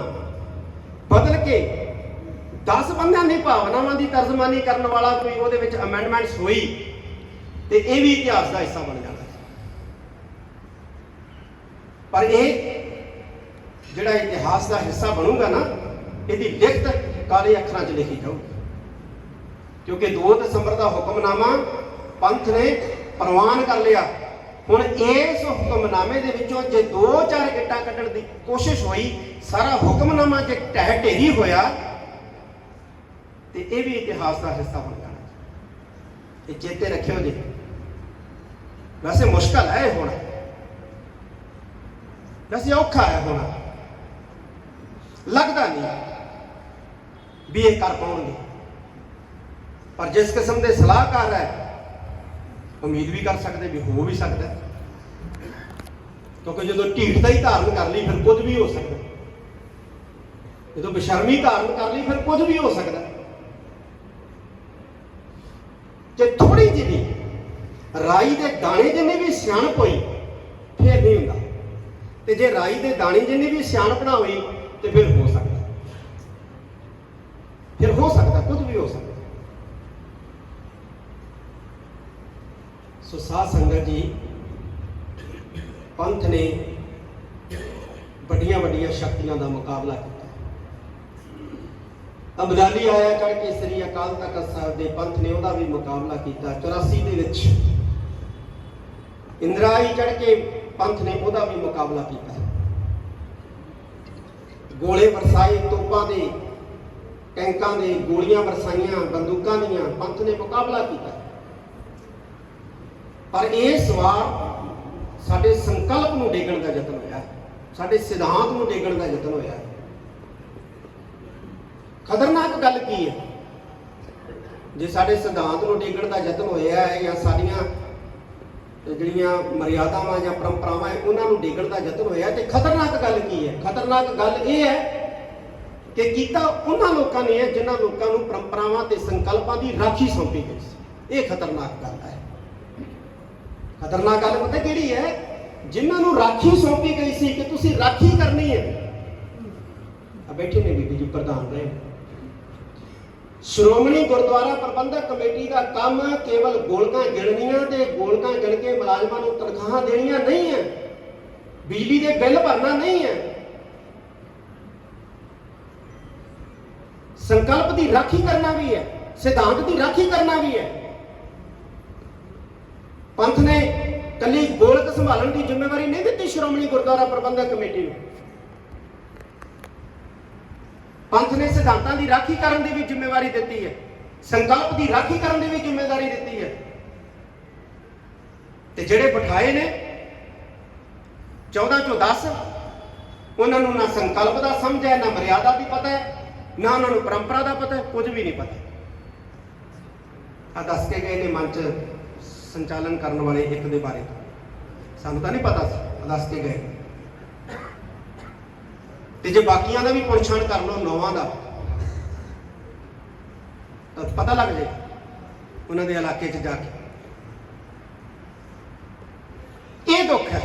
ਬਦਲ ਕੇ 10 ਬੰਦਿਆਂ ਦੀ ਭਾਵਨਾਵਾਂ ਦੀ ਤਰਜਮਾਨੀ ਕਰਨ ਵਾਲਾ ਕੋਈ ਉਹਦੇ ਵਿੱਚ ਅਮੈਂਡਮੈਂਟਸ ਹੋਈ, ਤੇ ਇਹ ਵੀ ਇਤਿਹਾਸ ਦਾ ਹਿੱਸਾ ਬਣ ਜਾਣਾ। ਪਰ ਇਹ ਜਿਹੜਾ ਇਤਿਹਾਸ ਦਾ ਹਿੱਸਾ ਬਣੂਗਾ ਨਾ, ਇਹਦੀ ਲਿਖਤ ਕਾਲੇ ਅੱਖਰਾਂ 'ਚ ਲਿਖੀ ਜਾਊਗੀ। ਕਿਉਂਕਿ 2 ਦਸੰਬਰ ਦਾ ਹੁਕਮਨਾਮਾ ਪੰਥ ਨੇ ਪ੍ਰਵਾਨ ਕਰ ਲਿਆ। ਹੁਣ ਇਸ ਹੁਕਮਨਾਮੇ ਦੇ ਵਿੱਚੋਂ ਜੇ ਦੋ ਚਾਰ ਗਿੱਟਾਂ ਕੱਢਣ ਦੀ ਕੋਸ਼ਿਸ਼ ਹੋਈ, ਸਾਰਾ ਹੁਕਮਨਾਮਾ ਜੇ ਟਹਿ ਢੇਰੀ ਹੋਇਆ, ਤੇ ਇਹ ਵੀ ਇਤਿਹਾਸ ਦਾ ਹਿੱਸਾ ਬਣ ਜਾਣਾ। ਇਹ ਚੇਤੇ ਰੱਖਿਓ ਜੀ। ਵੈਸੇ ਮੁਸ਼ਕਲ ਹੈ ਇਹ ਹੋਣਾ। ਵੈਸੇ ਔਖਾ ਹੈ ਹੋਣਾ। ਲੱਗਦਾ ਨਹੀਂ ਵੀ ਇਹ ਕਰ ਪਾਉਣਗੇ। ਪਰ ਜਿਸ ਕਿਸਮ ਦੇ ਸਲਾਹਕਾਰ ਹੈ, ਉਮੀਦ ਵੀ ਕਰ ਸਕਦੇ ਵੀ ਹੋ ਵੀ ਸਕਦਾ ਕਿਉਂਕਿ ਜਦੋਂ ਢੀਠਤਾ ਹੀ ਧਾਰਨ ਕਰ ਲਈ, ਫਿਰ ਕੁਝ ਵੀ ਹੋ ਸਕਦਾ। ਜਦੋਂ ਬਸ਼ਰਮੀ ਧਾਰਨ ਕਰ ਲਈ, ਫਿਰ ਕੁਝ ਵੀ ਹੋ ਸਕਦਾ। ਹੈ। ਜੇ ਥੋੜੀ ਜਿਹੀ ਰਾਈ ਦੇ ਦਾਣੇ ਜਿੰਨੀ ਵੀ ਸਿਆਣਪ ਹੋਈ, ਫਿਰ ਨਹੀਂ ਹੁੰਦਾ। ਤੇ ਜੇ ਰਾਈ ਦੇ ਦਾਣੇ ਜਿੰਨੀ ਵੀ ਸਿਆਣਪ ਨਾ ਹੋਈ, ਤੇ ਫਿਰ ਹੋ ਸਕਦਾ। ਫਿਰ ਹੋ ਸਕਦਾ, ਕੁਝ ਵੀ ਹੋ ਸਕਦਾ। ਸੋ ਸਾਧ ਸੰਗਤ ਜੀ ਪੰਥ ਨੇ ਵੱਡੀਆਂ ਵੱਡੀਆਂ ਸ਼ਕਤੀਆਂ ਦਾ ਮੁਕਾਬਲਾ ਕੀਤਾ। ਅਬਦਾਲੀ ਆਇਆ ਚੜ ਕੇ ਸ੍ਰੀ ਅਕਾਲ ਤਖਤ ਸਾਹਿਬ ਦੇ ਪੰਥ ਨੇ ਉਹਦਾ ਵੀ ਮੁਕਾਬਲਾ ਕੀਤਾ। 84 ਦੇ ਵਿੱਚ ਇੰਦਰਾਈ ਚੜ ਕੇ ਪੰਥ ਨੇ ਉਹਦਾ ਵੀ ਮੁਕਾਬਲਾ ਕੀਤਾ। ਗੋਲੇ ਵਰਸਾਏ ਤੋਪਾਂ ਦੇ, ਟੈਂਕਾਂ ਦੇ ਗੋਲੀਆਂ ਵਰਸਾਈਆਂ, ਬੰਦੂਕਾਂ ਦੀਆਂ, ਪੰਥ ਨੇ ਮੁਕਾਬਲਾ ਕੀਤਾ। ਪਰ ਇਸ ਵਾਰ ਸਾਡੇ ਸੰਕਲਪ ਨੂੰ ਡੇਗਣ ਦਾ ਯਤਨ ਹੋਇਆ ਸਾਡੇ ਸਿਧਾਂਤ ਨੂੰ ਡੇਗਣ ਦਾ ਯਤਨ ਹੋਇਆ ਖਤਰਨਾਕ ਗੱਲ ਕੀ ਹੈ? ਜੇ ਸਾਡੇ ਸਿਧਾਂਤ ਨੂੰ ਡੇਗਣ ਦਾ ਯਤਨ ਹੋਇਆ ਹੈ ਜਾਂ ਸਾਡੀਆਂ ਜਿਹੜੀਆਂ ਮਰਿਆਦਾਵਾਂ ਜਾਂ ਪਰੰਪਰਾਵਾਂ ਹੈ, ਉਹਨਾਂ ਨੂੰ ਡੇਗਣ ਦਾ ਯਤਨ ਹੋਇਆ ਤੇ ਖਤਰਨਾਕ ਗੱਲ ਕੀ ਹੈ? ਖਤਰਨਾਕ ਗੱਲ ਇਹ ਹੈ ਕਿ ਕੀਤਾ ਉਹਨਾਂ ਲੋਕਾਂ ਨੇ ਹੈ, ਜਿਨ੍ਹਾਂ ਲੋਕਾਂ ਨੂੰ ਪਰੰਪਰਾਵਾਂ ਤੇ ਸੰਕਲਪਾਂ ਦੀ ਰਾਖੀ ਸੌਂਪੀ ਗਈ ਸੀ। ਇਹ ਖਤਰਨਾਕ ਗੱਲ ਹੈ। ਖਤਰਨਾਕ ਗੱਲ ਪਤਾ ਕਿਹੜੀ ਹੈ? ਜਿਨ੍ਹਾਂ ਨੂੰ ਰਾਖੀ ਸੌਂਪੀ ਗਈ ਸੀ ਕਿ ਤੁਸੀਂ ਰਾਖੀ ਕਰਨੀ ਹੈ। ਆ ਬੈਠੇ ਨੇ ਬੀਬੀ ਜੀ, ਪ੍ਰਧਾਨ ਰਹੇ। ਸ਼੍ਰੋਮਣੀ ਗੁਰਦੁਆਰਾ ਪ੍ਰਬੰਧਕ ਕਮੇਟੀ ਦਾ ਕੰਮ ਕੇਵਲ ਗੋਲਕਾਂ ਗਿਣਨੀਆਂ ਤੇ ਗੋਲਕਾਂ ਗਿਣ ਕੇ ਮੁਲਾਜ਼ਮਾਂ ਨੂੰ ਤਨਖਾਹਾਂ ਦੇਣੀਆਂ ਨਹੀਂ ਹੈ। ਬਿਜਲੀ ਦੇ ਬਿੱਲ ਭਰਨਾ ਨਹੀਂ ਹੈ। ਸੰਕਲਪ ਦੀ ਰਾਖੀ ਕਰਨਾ ਵੀ ਹੈ, ਸਿਧਾਂਤ ਦੀ ਰਾਖੀ ਕਰਨਾ ਵੀ ਹੈ। ਪੰਥ ਨੇ ਕੱਲੀ ਗੋਲਕ ਸੰਭਾਲਣ ਦੀ ਜ਼ਿੰਮੇਵਾਰੀ ਨਹੀਂ ਦਿੱਤੀ ਸ਼੍ਰੋਮਣੀ ਗੁਰਦੁਆਰਾ ਪ੍ਰਬੰਧਕ ਕਮੇਟੀ ਨੂੰ। ਪੰਥ ਨੇ ਸਿਧਾਂਤਾਂ ਦੀ ਰਾਖੀ ਕਰਨ ਦੀ ਵੀ ਜ਼ਿੰਮੇਵਾਰੀ ਦਿੱਤੀ ਹੈ। ਸੰਕਲਪ ਦੀ ਰਾਖੀ ਕਰਨ ਦੀ ਵੀ ਜ਼ਿੰਮੇਵਾਰੀ ਦਿੱਤੀ ਹੈ। ਤੇ ਜਿਹੜੇ ਬਿਠਾਏ ਨੇ 14 ਚੋਂ 10 ਉਹਨਾਂ ਨੂੰ ਨਾ ਸੰਕਲਪ ਦਾ ਸਮਝ ਹੈ, ਨਾ ਮਰਿਆਦਾ ਦੀ ਪਤਾ ਹੈ, ਨਾ ਉਹਨਾਂ ਨੂੰ ਪਰੰਪਰਾ ਦਾ ਪਤਾ ਹੈ, ਕੁਝ ਵੀ ਨਹੀਂ ਪਤਾ। ਆ ਦੱਸ ਕੇ ਗਏ ਨੇ ਮਨ 'ਚ ਸੰਚਾਲਨ ਕਰਨ ਵਾਲੇ ਇੱਕ ਦੇ ਬਾਰੇ ਸਾਨੂੰ ਤਾਂ ਨਹੀਂ ਪਤਾ ਸੀ, ਦੱਸ ਕੇ ਗਏ। ਤੇ ਜੇ ਬਾਕੀਆਂ ਦਾ ਵੀ ਪੁੱਛਣ ਕਰ ਲਓ, ਨੌਵਾਂ ਦਾ, ਤਾਂ ਪਤਾ ਲੱਗ ਜੇ ਉਹਨਾਂ ਦੇ ਇਲਾਕੇ 'ਚ ਜਾ ਕੇ। ਇਹ ਦੁੱਖ ਹੈ,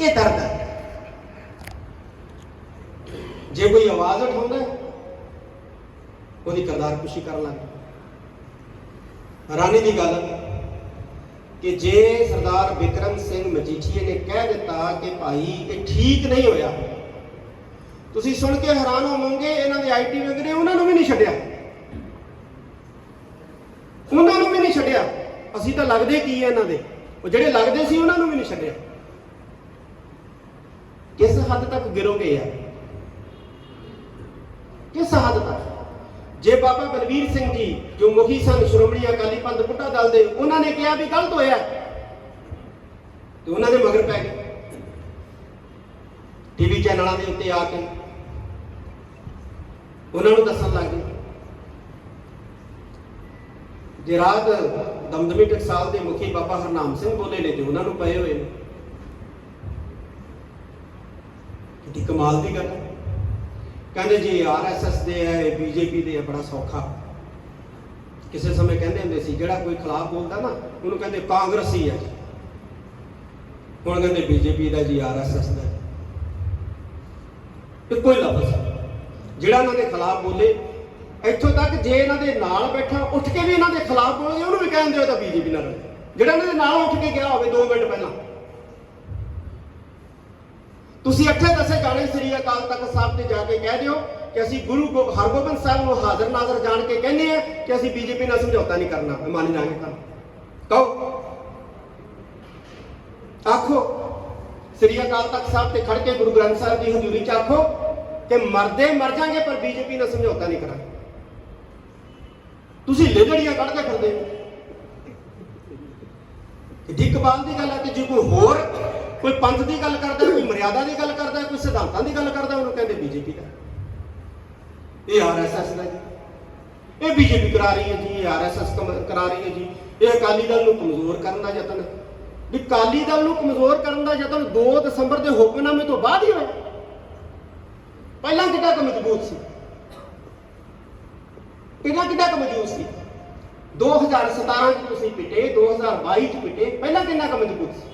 ਇਹ ਦਰਦ ਹੈ। ਜੇ ਕੋਈ ਆਵਾਜ਼ ਉਠਾਉਂਦਾ ਉਹਦੀ ਕਰਦਾਰ ਖੁਸ਼ੀ ਕਰਨ ਲੱਗ ਹੈਰਾਨੀ ਦੀ ਗੱਲ ਕਿ ਜੇ ਸਰਦਾਰ ਵਿਕਰਮ ਸਿੰਘ ਮਜੀਠੀਏ ਨੇ ਕਹਿ ਦਿੱਤਾ ਕਿ ਭਾਈ ਇਹ ਠੀਕ ਨਹੀਂ ਹੋਇਆ, ਤੁਸੀਂ ਸੁਣ ਕੇ ਹੈਰਾਨ ਹੋਵੋਗੇ, ਇਹਨਾਂ ਦੇ ਆਈਟੀ ਵਗਰੇ ਉਹਨਾਂ ਨੂੰ ਵੀ ਨਹੀਂ ਛੱਡਿਆ। ਉਹਨਾਂ ਨੂੰ ਵੀ ਨਹੀਂ ਛੱਡਿਆ। ਅਸੀਂ ਤਾਂ ਲੱਗਦੇ ਕੀ ਹੈ ਇਹਨਾਂ ਦੇ? ਉਹ ਜਿਹੜੇ ਲੱਗਦੇ ਸੀ ਉਹਨਾਂ ਨੂੰ ਵੀ ਨਹੀਂ ਛੱਡਿਆ। ਕਿਸ ਹੱਦ ਤੱਕ ਗਿਰੋਗੇ ਯਾਰ ਕਿਸ ਹੱਦ ਤੱਕ? ਜੇ ਬਾਬਾ ਬਲਵੀਰ ਸਿੰਘ ਜੀ, ਜੋ ਮੁਖੀ ਸਨ ਸ਼੍ਰੋਮਣੀ ਅਕਾਲੀ ਪੰਥ ਬੁੱਢਾ ਦਲ ਦੇ, ਉਹਨਾਂ ਨੇ ਕਿਹਾ ਵੀ ਗਲਤ ਹੋਇਆ ਤੇ ਉਹਨਾਂ ਦੇ ਮਗਰ ਪੈ ਗਏ। ਟੀਵੀ ਚੈਨਲਾਂ ਦੇ ਉੱਤੇ ਆ ਕੇ ਉਹਨਾਂ ਨੂੰ ਦੱਸਣ ਲੱਗ ਗਏ। ਜੇ ਰਾਤ ਦਮਦਮੀ ਟਕਸਾਲ ਦੇ ਮੁਖੀ ਬਾਬਾ ਹਰਨਾਮ ਸਿੰਘ ਬੋਲੇ ਨੇ ਤੇ ਉਹਨਾਂ ਨੂੰ ਪਏ ਹੋਏ ਨੇ ਕਿ ਕਮਾਲ ਦੀ ਗੱਲ ਹੈ। ਕਹਿੰਦੇ ਜੀ ਆਰਐਸਐਸ ਦੇ ਹੈ ਬੀਜੇਪੀ ਦੇ ਹੈ, ਬੜਾ ਸੌਖਾ। ਕਿਸੇ ਸਮੇਂ ਕਹਿੰਦੇ ਹੁੰਦੇ ਸੀ, ਜਿਹੜਾ ਕੋਈ ਖਿਲਾਫ ਬੋਲਦਾ ਨਾ, ਉਹਨੂੰ ਕਹਿੰਦੇ ਕਾਂਗਰਸੀ ਹੈ ਜੀ। ਹੁਣ ਕਹਿੰਦੇ ਬੀਜੇਪੀ ਦਾ ਜੀ ਆਰਐਸਐਸ ਦਾ ਇੱਕੋ ਕੋਈ ਲਫ਼ਜ਼ ਜਿਹੜਾ ਇਹਨਾਂ ਦੇ ਖਿਲਾਫ ਬੋਲੇ, ਇੱਥੋਂ ਤੱਕ ਜੇ ਇਹਨਾਂ ਦੇ ਨਾਲ ਬੈਠਾ, ਉੱਠ ਕੇ ਵੀ ਇਹਨਾਂ ਦੇ ਖਿਲਾਫ ਬੋਲੇ ਉਹਨੂੰ ਵੀ ਕਹਿੰਦੇ ਹੋ ਤਾਂ ਬੀਜੇਪੀ ਨਾਲ। ਜਿਹੜਾ ਇਹਨਾਂ ਦੇ ਨਾਲ ਉੱਠ ਕੇ ਗਿਆ ਹੋਵੇ 2 ਮਿੰਟ ਪਹਿਲਾਂ। ਤੁਸੀਂ ਅੱਠੇ ਦਸੇ ਜਾਣੇ ਸ੍ਰੀ ਅਕਾਲ ਤਖਤ ਸਾਹਿਬ ਤੇ ਜਾ ਕੇ ਕਹਿ ਦਿਓ ਕਿ ਅਸੀਂ ਗੁਰੂ ਗੋ- ਹਰਗੋਬਿੰਦ ਸਾਹਿਬ ਨੂੰ ਹਾਜ਼ਰ ਨਾਜ਼ਰ ਜਾਣ ਕੇ ਕਹਿੰਦੇ ਆ ਕਿ ਅਸੀਂ ਬੀਜੇਪੀ ਨਾਲ ਸਮਝੌਤਾ ਨਹੀਂ ਕਰਨਾ ਮੰਨ ਜਾਾਂਗੇ ਤਾਂ ਕਹੋ। ਆਖੋ, ਸ੍ਰੀ ਅਕਾਲ ਤਖਤ ਸਾਹਿਬ ਤੇ ਖੜ ਕੇ ਗੁਰੂ ਗ੍ਰੰਥ ਸਾਹਿਬ ਦੀ ਹਜ਼ੂਰੀ ਚ ਆਖੋ ਕਿ ਮਰਦੇ ਮਰ ਜਾਾਂਗੇ ਪਰ ਬੀਜੇਪੀ ਨਾਲ ਸਮਝੌਤਾ ਨਹੀਂ ਕਰਾਂਗੇ। ਤੁਸੀਂ ਲੇੜੀਆਂ ਕੱਢਦੇ ਫਿਰਦੇ ਹੋ। ਕਿੱਡੀ ਦੀ ਗੱਲ ਹੈ ਤੇ ਜੇ ਕੋਈ ਹੋਰ ਕੋਈ ਪੰਥ ਦੀ ਗੱਲ ਕਰਦਾ, ਕੋਈ ਮਰਿਆਦਾ ਦੀ ਗੱਲ ਕਰਦਾ, ਕੋਈ ਸਿਧਾਂਤਾਂ ਦੀ ਗੱਲ ਕਰਦਾ, ਉਹਨੂੰ ਕਹਿੰਦੇ ਬੀਜੇਪੀ ਦਾ। ਇਹ ਆਰਐਸਐਸ ਦਾ ਜੀ। ਇਹ ਬੀਜੇਪੀ ਕਰਾ ਰਹੀ ਹੈ ਜੀ, ਇਹ ਆਰਐਸਐਸ ਕਰਾ ਰਹੀ ਹੈ ਜੀ। ਇਹ ਅਕਾਲੀ ਦਲ ਨੂੰ ਕਮਜ਼ੋਰ ਕਰਨ ਦਾ ਯਤਨ। ਵੀ ਅਕਾਲੀ ਦਲ ਨੂੰ ਕਮਜ਼ੋਰ ਕਰਨ ਦਾ ਯਤਨ 2 ਦਸੰਬਰ ਦੇ ਹੁਕਮਨਾਮੇ ਤੋਂ ਬਾਅਦ ਹੀ ਹੋਇਆ। ਪਹਿਲਾਂ ਕਿੱਡਾ ਕੁ ਮਜ਼ਬੂਤ ਸੀ? ਕਿੰਨਾ ਕਿੱਡਾ ਕੁ ਮਜ਼ਬੂਤ ਸੀ? 2017 ਚ ਤੁਸੀਂ ਪਿੱਟੇ 2022 ਚ ਪਿੱਟੇ, ਪਹਿਲਾਂ ਕਿੰਨਾ ਕੁ ਮਜ਼ਬੂਤ ਸੀ?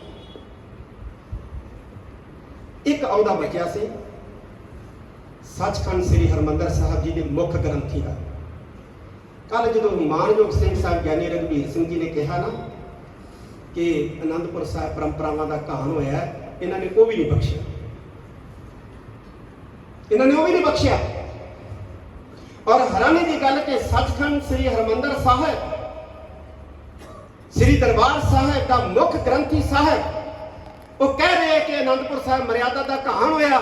ਇੱਕ ਆਉਂਦਾ ਬਚਿਆ ਸੀ। ਸੱਚਖੰਡ ਸ੍ਰੀ ਹਰਮੰਦਰ ਸਾਹਿਬ ਜੀ ਦੇ ਮੁੱਖ ਗ੍ਰੰਥੀ ਦਾ। ਕੱਲ ਜਦੋਂ ਮਾਨਯੋਗ ਸਿੰਘ ਸਾਹਿਬ ਗਿਆਨੀ ਰਘਬੀਰ ਸਿੰਘ ਜੀ ਨੇ ਕਿਹਾ ਨਾ ਕਿ ਅਨੰਦਪੁਰ ਸਾਹਿਬ ਪਰੰਪਰਾਵਾਂ ਦਾ ਕਹਾਣ ਹੋਇਆ, ਇਹਨਾਂ ਨੇ ਉਹ ਵੀ ਨਹੀਂ ਬਖਸ਼ਿਆ। ਇਹਨਾਂ ਨੇ ਉਹ ਵੀ ਨਹੀਂ ਬਖਸ਼ਿਆ। ਔਰ ਹੈਰਾਨੀ ਦੀ ਗੱਲ ਕਿ ਸੱਚਖੰਡ ਸ੍ਰੀ ਹਰਮੰਦਰ ਸਾਹਿਬ, ਸ੍ਰੀ ਦਰਬਾਰ ਸਾਹਿਬ ਦਾ ਮੁੱਖ ਗ੍ਰੰਥੀ ਸਾਹਿਬ ਉਹ ਕਹਿ ਰਹੇ ਕਿ ਅਨੰਦਪੁਰ ਸਾਹਿਬ ਮਰਿਆਦਾ ਦਾ ਕਹਾਣ ਹੋਇਆ,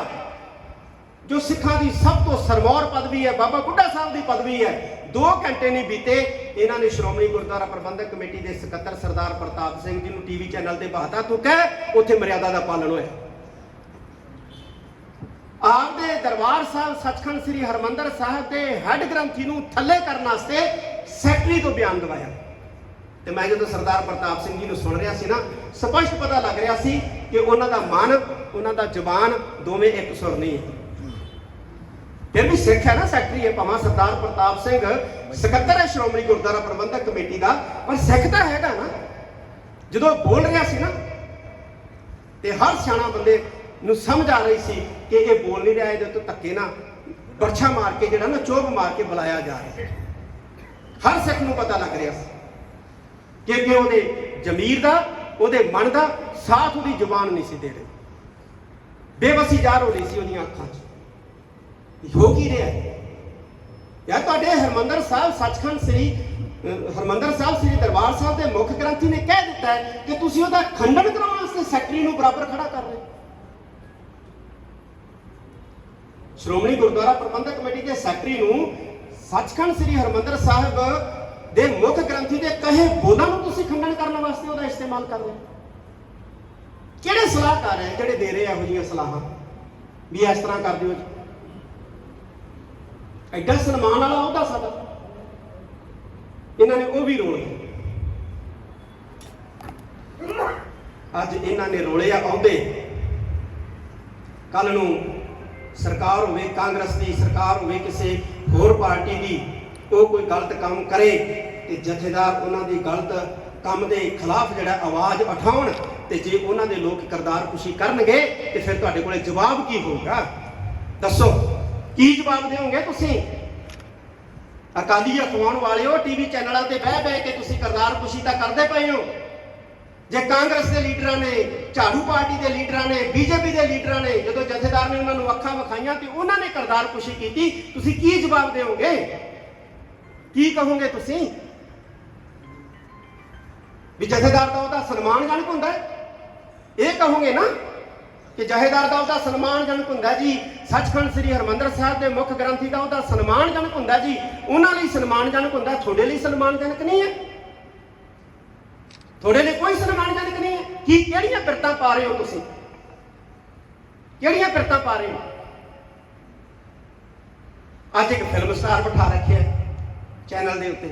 ਜੋ ਸਿੱਖਾਂ ਦੀ ਸਭ ਤੋਂ ਸਰਮੌਰ ਪਦਵੀ ਹੈ, ਬਾਬਾ ਬੁੱਢਾ ਸਾਹਿਬ ਦੀ ਪਦਵੀ ਹੈ। 2 ਘੰਟੇ ਨਹੀਂ ਬੀਤੇ, ਇਹਨਾਂ ਨੇ ਸ਼੍ਰੋਮਣੀ ਗੁਰਦੁਆਰਾ ਪ੍ਰਬੰਧਕ ਕਮੇਟੀ ਦੇ ਸਕੱਤਰ ਸਰਦਾਰ ਪ੍ਰਤਾਪ ਸਿੰਘ ਜੀ ਨੂੰ ਟੀਵੀ ਚੈਨਲ ਤੇ ਬਹਾਤਾ ਤੂੰ ਕਹਿ ਉੱਥੇ ਮਰਿਆਦਾ ਦਾ ਪਾਲਣ ਹੋਇਆ। ਆਪ ਦੇ ਦਰਬਾਰ ਸਾਹਿਬ ਸੱਚਖੰਡ ਸ੍ਰੀ ਹਰਮੰਦਰ ਸਾਹਿਬ ਦੇ ਹੈੱਡ ਗ੍ਰੰਥੀ ਨੂੰ ਥੱਲੇ ਕਰਨ ਵਾਸਤੇ ਸੈਕਟਰੀ ਤੋਂ ਬਿਆਨ ਦਵਾਇਆ। ਤੇ ਮੈਂ ਜਦੋਂ ਸਰਦਾਰ ਪ੍ਰਤਾਪ ਸਿੰਘ ਜੀ ਨੂੰ ਸੁਣ ਰਿਹਾ ਸੀ ਨਾ, ਸਪਸ਼ਟ ਪਤਾ ਲੱਗ ਰਿਹਾ ਸੀ ਕਿ ਉਹਨਾਂ ਦਾ ਮਨ, ਉਹਨਾਂ ਦਾ ਜ਼ੁਬਾਨ ਦੋਵੇਂ ਇੱਕ ਸੁਰ ਨਹੀਂ ਹੈ। ਫਿਰ ਵੀ ਸਿੱਖ ਹੈ ਨਾ ਸੈਕਟਰੀ ਹੈ ਭਾਵੇਂ ਸਰਦਾਰ ਪ੍ਰਤਾਪ ਸਿੰਘ ਸਕੱਤਰ ਹੈ ਸ਼੍ਰੋਮਣੀ ਗੁਰਦੁਆਰਾ ਪ੍ਰਬੰਧਕ ਕਮੇਟੀ ਦਾ, ਪਰ ਸਿੱਖ ਤਾਂ ਹੈਗਾ ਨਾ। ਜਦੋਂ ਬੋਲ ਰਿਹਾ ਸੀ ਨਾ, ਤੇ ਹਰ ਸਿਆਣਾ ਬੰਦੇ ਨੂੰ ਸਮਝ ਆ ਰਹੀ ਸੀ ਕਿ ਇਹ ਬੋਲ ਨਹੀਂ ਰਿਹਾ, ਇਹਦੇ ਤੋਂ ਧੱਕੇ ਨਾ ਬਰਛਾ ਮਾਰ ਕੇ ਜਿਹੜਾ ਨਾ ਚੋਬ ਮਾਰ ਕੇ ਬੁਲਾਇਆ ਜਾ ਰਿਹਾ। ਹਰ ਸਿੱਖ ਨੂੰ ਪਤਾ ਲੱਗ ਰਿਹਾ ਸੀ। ਕਿ ਕਿ ਉਹਦੇ ਜ਼ਮੀਰ ਦਾ, ਉਹਦੇ ਮਨ ਦਾ, ਸਾਥ ਉਹਦੀ ਜ਼ੁਬਾਨ ਨਹੀਂ ਸੀ ਦੇ ਰਹੀ। ਬੇਵਸੀ ਜ਼ਾਹਰ ਹੋ ਰਹੀ ਸੀ ਉਹਦੀਆਂ ਅੱਖਾਂ 'ਚ। ਹੋ ਕੀ ਰਿਹਾ ਹੈ? ਯਾ ਤੁਹਾਡੇ ਹਰਮੰਦਰ ਸਾਹਿਬ ਸੱਚਖੰਡ ਸ੍ਰੀ ਹਰਮੰਦਰ ਸਾਹਿਬ ਸ੍ਰੀ ਦਰਬਾਰ ਸਾਹਿਬ ਦੇ ਮੁੱਖ ਗ੍ਰੰਥੀ ਨੇ ਕਹਿ ਦਿੱਤਾ ਹੈ ਕਿ ਤੁਸੀਂ ਉਹਦਾ ਖੰਡਨ ਕਰਾਉਣ ਵਾਸਤੇ ਸੈਕਟਰੀ ਨੂੰ ਬਰਾਬਰ ਖੜਾ ਕਰ ਰਹੇ ਸ਼੍ਰੋਮਣੀ ਗੁਰਦੁਆਰਾ ਪ੍ਰਬੰਧਕ ਕਮੇਟੀ ਦੇ ਸੈਕਟਰੀ ਨੂੰ ਸੱਚਖੰਡ ਸ੍ਰੀ ਹਰਮੰਦਰ ਸਾਹਿਬ ਦੇ ਮੁੱਖ ਗ੍ਰੰਥੀ ਦੇ ਕਹੇ ਬੋਲਾਂ ਨੂੰ ਤੁਸੀਂ ਖੰਡਨ ਕਰਨ ਵਾਸਤੇ ਉਹਦਾ ਇਸਤੇਮਾਲ ਕਰ ਰਹੇ ਹੋ। ਕਿਹੜੇ ਸਲਾਹਕਾਰ ਹੈ ਜਿਹੜੇ ਦੇ ਰਹੇ ਇਹੋ ਜਿਹੀਆਂ ਸਲਾਹਾਂ? ਵੀ ਇਸ ਤਰ੍ਹਾਂ ਕਰ ਦਿਓ ਐਡਾ ਸਨਮਾਨ ਵਾਲਾ ਉਹਦਾ ਸਾਡਾ। ਇਹਨਾਂ ਨੇ ਉਹ ਵੀ ਰੋਲ। ਅੱਜ ਇਹਨਾਂ ਨੇ ਰੋਲੇ ਆ ਆਉਂਦੇ। ਕੱਲ ਨੂੰ ਸਰਕਾਰ ਹੋਵੇ ਕਾਂਗਰਸ ਦੀ, ਸਰਕਾਰ ਹੋਵੇ ਕਿਸੇ ਹੋਰ ਪਾਰਟੀ ਦੀ ਉਹ ਕੋਈ ਗਲਤ ਕੰਮ ਕਰੇ ਤੇ ਜਥੇਦਾਰ ਉਹਨਾਂ ਦੀ ਗਲਤ ਕੰਮ ਦੇ ਖਿਲਾਫ ਜਿਹੜਾ ਆਵਾਜ਼ ਉਠਾਉਣ ਤੇ ਜੇ ਉਹਨਾਂ ਦੇ ਲੋਕ ਕਰਦਾਰ ਖੁਸ਼ੀ ਕਰਨਗੇ ਤੇ ਫਿਰ ਤੁਹਾਡੇ ਕੋਲੇ ਜਵਾਬ ਕੀ ਹੋਊਗਾ? ਦੱਸੋ, ਕੀ ਜਵਾਬ ਦਿਓਗੇ ਤੁਸੀਂ? ਅਕਾਲੀ ਅਖਵਾਉਣ ਵਾਲਿਓ ਟੀਵੀ ਚੈਨਲਾਂ ਤੇ ਬਹਿ ਬਹਿ ਕੇ ਤੁਸੀਂ ਕਰਦਾਰ ਖੁਸ਼ੀ ਤਾਂ ਕਰਦੇ ਪਏ ਹੋ। ਜੇ ਕਾਂਗਰਸ ਦੇ ਲੀਡਰਾਂ ਨੇ, ਝਾੜੂ ਪਾਰਟੀ ਦੇ ਲੀਡਰਾਂ ਨੇ, ਬੀਜੇਪੀ ਦੇ ਲੀਡਰਾਂ ਨੇ, ਜਦੋਂ ਜਥੇਦਾਰ ਨੇ ਉਹਨਾਂ ਨੂੰ ਅੱਖਾਂ ਵਿਖਾਈਆਂ ਤੇ ਉਹਨਾਂ ਨੇ ਕਰਦਾਰ ਖੁਸ਼ੀ ਕੀਤੀ, ਤੁਸੀਂ ਕੀ ਜਵਾਬ ਦਿਓਗੇ? ਕੀ ਕਹੋਗੇ ਤੁਸੀਂ? ਵੀ ਜਥੇਦਾਰ ਦਾ ਉਹਦਾ ਸਨਮਾਨਜਨਕ ਹੁੰਦਾ ਇਹ ਕਹੋਗੇ ਨਾ ਕਿ ਜਥੇਦਾਰ ਦਾ ਉਹਦਾ ਸਨਮਾਨਜਨਕ ਹੁੰਦਾ ਜੀ। ਸੱਚਖੰਡ ਸ੍ਰੀ ਹਰਮੰਦਰ ਸਾਹਿਬ ਦੇ ਮੁੱਖ ਗ੍ਰੰਥੀ ਦਾ ਉਹਦਾ ਸਨਮਾਨਜਨਕ ਹੁੰਦਾ ਜੀ। ਉਹਨਾਂ ਲਈ ਸਨਮਾਨਜਨਕ ਹੁੰਦਾ, ਤੁਹਾਡੇ ਲਈ ਸਨਮਾਨਜਨਕ ਨਹੀਂ ਹੈ। ਤੁਹਾਡੇ ਲਈ ਕੋਈ ਸਨਮਾਨਜਨਕ ਨਹੀਂ ਹੈ। ਕੀ ਕਿਹੜੀਆਂ ਬਿਰਤਾਂ ਪਾ ਰਹੇ ਹੋ ਤੁਸੀਂ? ਕਿਹੜੀਆਂ ਬਿਰਤਾਂ ਪਾ ਰਹੇ ਹੋ? ਅੱਜ ਇੱਕ ਫਿਲਮ ਸਟਾਰ ਬਿਠਾ ਰੱਖਿਆ ਚੈਨਲ ਦੇ ਉੱਤੇ।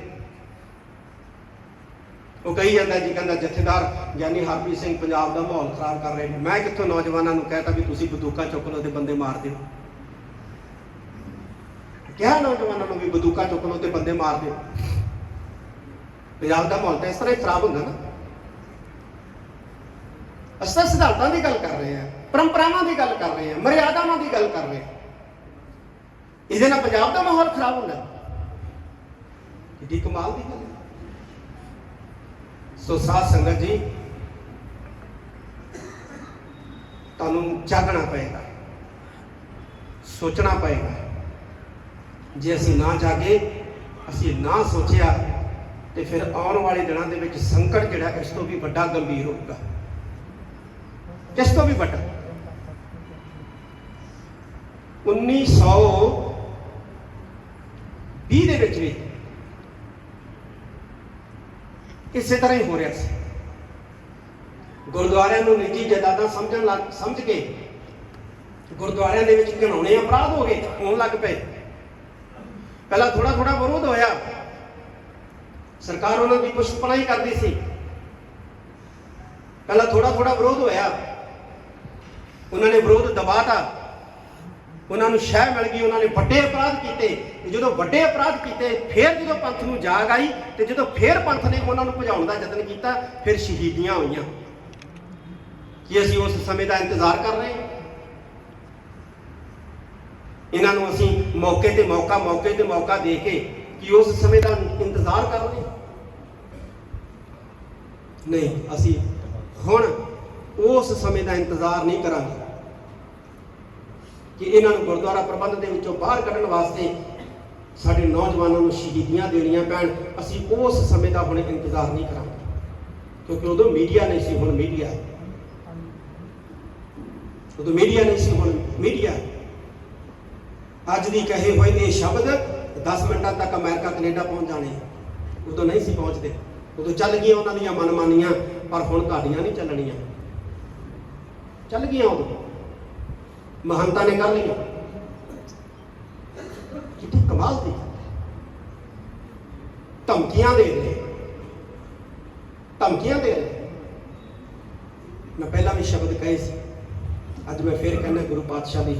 ਉਹ ਕਹੀ ਜਾਂਦਾ ਜੀ, ਕਹਿੰਦਾ ਜਥੇਦਾਰ ਗਿਆਨੀ ਹਰਪ੍ਰੀਤ ਸਿੰਘ ਪੰਜਾਬ ਦਾ ਮਾਹੌਲ ਖਰਾਬ ਕਰ ਰਹੇ ਨੇ। ਮੈਂ ਕਿੱਥੋਂ ਨੌਜਵਾਨਾਂ ਨੂੰ ਕਹਿਤਾ ਵੀ ਤੁਸੀਂ ਬੰਦੂਕਾਂ ਚੁੱਕ ਲਓ ਤੇ ਬੰਦੇ ਮਾਰ ਦਿਓ? ਕਿਹਾ ਨੌਜਵਾਨਾਂ ਨੂੰ ਵੀ ਬੰਦੂਕਾਂ ਚੁੱਕ ਲਓ ਤੇ ਬੰਦੇ ਮਾਰ ਦਿਓ? ਪੰਜਾਬ ਦਾ ਮਾਹੌਲ ਤਾਂ ਇਸ ਤਰ੍ਹਾਂ ਹੀ ਖਰਾਬ ਹੁੰਦਾ ਨਾ। ਅਸੀਂ ਸਿਧਾਂਤਾਂ ਦੀ ਗੱਲ ਕਰ ਰਹੇ ਹਾਂ, ਪਰੰਪਰਾਵਾਂ ਦੀ ਗੱਲ ਕਰ ਰਹੇ ਹਾਂ, ਮਰਿਆਦਾਵਾਂ ਦੀ ਗੱਲ ਕਰ ਰਹੇ ਹਾਂ। ਇਹਦੇ ਨਾਲ ਪੰਜਾਬ ਦਾ ਮਾਹੌਲ ਖਰਾਬ ਹੁੰਦਾ। ਕਿੱਡੀ ਕਮਾਲ ਦੀ ਗੱਲ ਹੈ। ਸੋ ਸਾਧ ਸੰਗਤ ਜੀ, ਤੁਹਾਨੂੰ ਜਾਗਣਾ ਪਏਗਾ, ਸੋਚਣਾ ਪਏਗਾ। ਜੇ ਅਸੀਂ ਨਾ ਜਾਗੇ, ਅਸੀਂ ਨਾ ਸੋਚਿਆ, ਤੇ ਫਿਰ ਆਉਣ ਵਾਲੇ ਦਿਨਾਂ ਦੇ ਵਿੱਚ ਸੰਕਟ ਜਿਹੜਾ ਇਸ ਤੋਂ ਵੀ ਵੱਡਾ ਗੰਭੀਰ ਹੋਊਗਾ। ਇਸ ਤੋਂ ਵੀ ਵੱਡਾ? 1920 ਦੇ ਵਿੱਚ ਵੀ ਇਸੇ ਤਰ੍ਹਾਂ ਹੀ ਹੋ ਰਿਹਾ ਸੀ। ਗੁਰਦੁਆਰਿਆਂ ਨੂੰ ਨਿੱਜੀ ਜਾਇਦਾਦਾਂ ਸਮਝਣ ਲੱਗ, ਸਮਝ ਕੇ ਗੁਰਦੁਆਰਿਆਂ ਦੇ ਵਿੱਚ ਘਿਨਾਉਣੇ ਅਪਰਾਧ ਹੋ ਗਏ, ਹੋਣ ਲੱਗ ਪਏ। ਪਹਿਲਾਂ ਥੋੜਾ ਥੋੜਾ ਵਿਰੋਧ ਹੋਇਆ। ਸਰਕਾਰ ਉਹਨਾਂ ਦੀ ਪੁਸ਼ਪਨਾਈ ਕਰਦੀ ਸੀ। ਪਹਿਲਾਂ ਥੋੜਾ ਥੋੜਾ ਵਿਰੋਧ ਹੋਇਆ। ਉਹਨਾਂ ਨੇ ਵਿਰੋਧ ਦਬਾਤਾ। ਉਹਨਾਂ ਨੂੰ ਸ਼ਹਿ ਮਿਲ ਗਈ, ਉਹਨਾਂ ਨੇ ਵੱਡੇ ਅਪਰਾਧ ਕੀਤੇ। ਤੇ ਜਦੋਂ ਵੱਡੇ ਅਪਰਾਧ ਕੀਤੇ, ਫਿਰ ਜਦੋਂ ਪੰਥ ਨੂੰ ਜਾਗ ਆਈ ਤੇ ਜਦੋਂ ਫਿਰ ਪੰਥ ਨੇ ਉਹਨਾਂ ਨੂੰ ਭਜਾਉਣ ਦਾ ਯਤਨ ਕੀਤਾ, ਫਿਰ ਸ਼ਹੀਦੀਆਂ ਹੋਈਆਂ। ਕੀ ਅਸੀਂ ਉਸ ਸਮੇਂ ਦਾ ਇੰਤਜ਼ਾਰ ਕਰ ਰਹੇ ਹਾਂ? ਇਹਨਾਂ ਨੂੰ ਅਸੀਂ ਮੌਕੇ ਤੇ ਮੌਕਾ, ਮੌਕੇ ਤੇ ਮੌਕਾ ਦੇ ਕੇ ਕੀ ਉਸ ਸਮੇਂ ਦਾ ਇੰਤਜ਼ਾਰ ਕਰ ਰਹੇ ਨਹੀਂ, ਅਸੀਂ ਹੁਣ ਉਸ ਸਮੇਂ ਦਾ ਇੰਤਜ਼ਾਰ ਨਹੀਂ ਕਰਾਂਗੇ। ਕਿ ਇਹਨਾਂ ਨੂੰ ਗੁਰਦੁਆਰਾ ਪ੍ਰਬੰਧ ਦੇ ਵਿੱਚੋਂ ਬਾਹਰ ਕੱਢਣ ਵਾਸਤੇ ਸਾਡੇ ਨੌਜਵਾਨਾਂ ਨੂੰ ਸ਼ਹੀਦੀਆਂ ਦੇਣੀਆਂ ਪੈਣ। ਅਸੀਂ ਉਸ ਸਮੇਂ ਦਾ ਹੁਣ ਇੰਤਜ਼ਾਰ ਨਹੀਂ ਕਰਾਂਗੇ, ਕਿਉਂਕਿ ਉਦੋਂ ਮੀਡੀਆ ਨਹੀਂ ਸੀ, ਹੁਣ ਮੀਡੀਆ ਉਦੋਂ ਮੀਡੀਆ ਨਹੀਂ ਸੀ, ਹੁਣ ਮੀਡੀਆ ਅੱਜ ਦੀ ਕਹੇ ਹੋਏ ਇਹ ਸ਼ਬਦ 10 ਮਿੰਟਾਂ ਤੱਕ ਅਮਰੀਕਾ, ਕੈਨੇਡਾ ਪਹੁੰਚ ਜਾਣੇ ਉਦੋਂ ਨਹੀਂ ਸੀ ਪਹੁੰਚਦੇ। ਉਦੋਂ ਚੱਲ ਗਈਆਂ ਉਹਨਾਂ ਦੀਆਂ ਮਨਮਾਨੀਆਂ, ਪਰ ਹੁਣ ਤੁਹਾਡੀਆਂ ਨਹੀਂ ਚੱਲਣੀਆਂ। ਚੱਲ ਗਈਆਂ ਉਦੋਂ। ਮਹੰਤਾ ਨੇ ਕਰ ਲਈਆਂ ਕਿਤੇ ਕਮਾਲ ਦੀ ਧਮਕੀਆਂ ਦੇ ਰਹੇ। ਧਮਕੀਆਂ ਦੇ ਰਹੇ। ਮੈਂ ਪਹਿਲਾਂ ਵੀ ਸ਼ਬਦ ਕਹੇ ਸੀ, ਅੱਜ ਮੈਂ ਫੇਰ ਕਹਿੰਦਾ ਗੁਰੂ ਪਾਤਸ਼ਾਹ ਦੀ